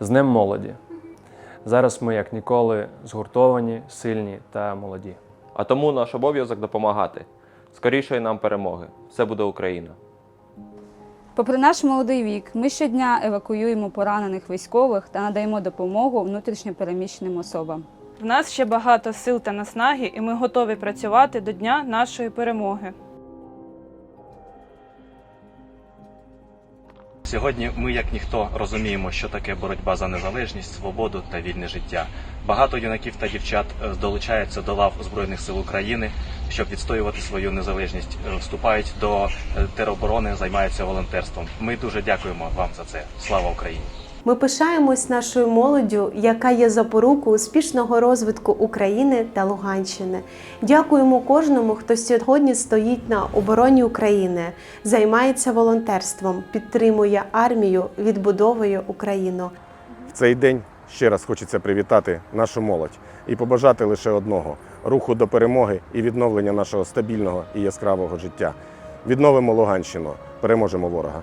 З Днем молоді. Зараз ми, як ніколи, згуртовані, сильні та молоді. А тому наш обов'язок допомагати. Скорішої нам перемоги. Все буде Україна. Попри наш молодий вік, ми щодня евакуюємо поранених військових та надаємо допомогу внутрішньо переміщеним особам. В нас ще багато сил та наснаги, і ми готові працювати до дня нашої перемоги. Сьогодні ми, як ніхто, розуміємо, що таке боротьба за незалежність, свободу та вільне життя. Багато юнаків та дівчат е, долучаються до лав Збройних сил України, щоб відстоювати свою незалежність, е, вступають до е, тероборони, займаються волонтерством. Ми дуже дякуємо вам за це. Слава Україні! Ми пишаємось нашою молоддю, яка є запорукою успішного розвитку України та Луганщини. Дякуємо кожному, хто сьогодні стоїть на обороні України, займається волонтерством, підтримує армію, відбудовує Україну. В цей день ще раз хочеться привітати нашу молодь і побажати лише одного руху до перемоги і відновлення нашого стабільного і яскравого життя. Відновимо Луганщину, переможемо ворога.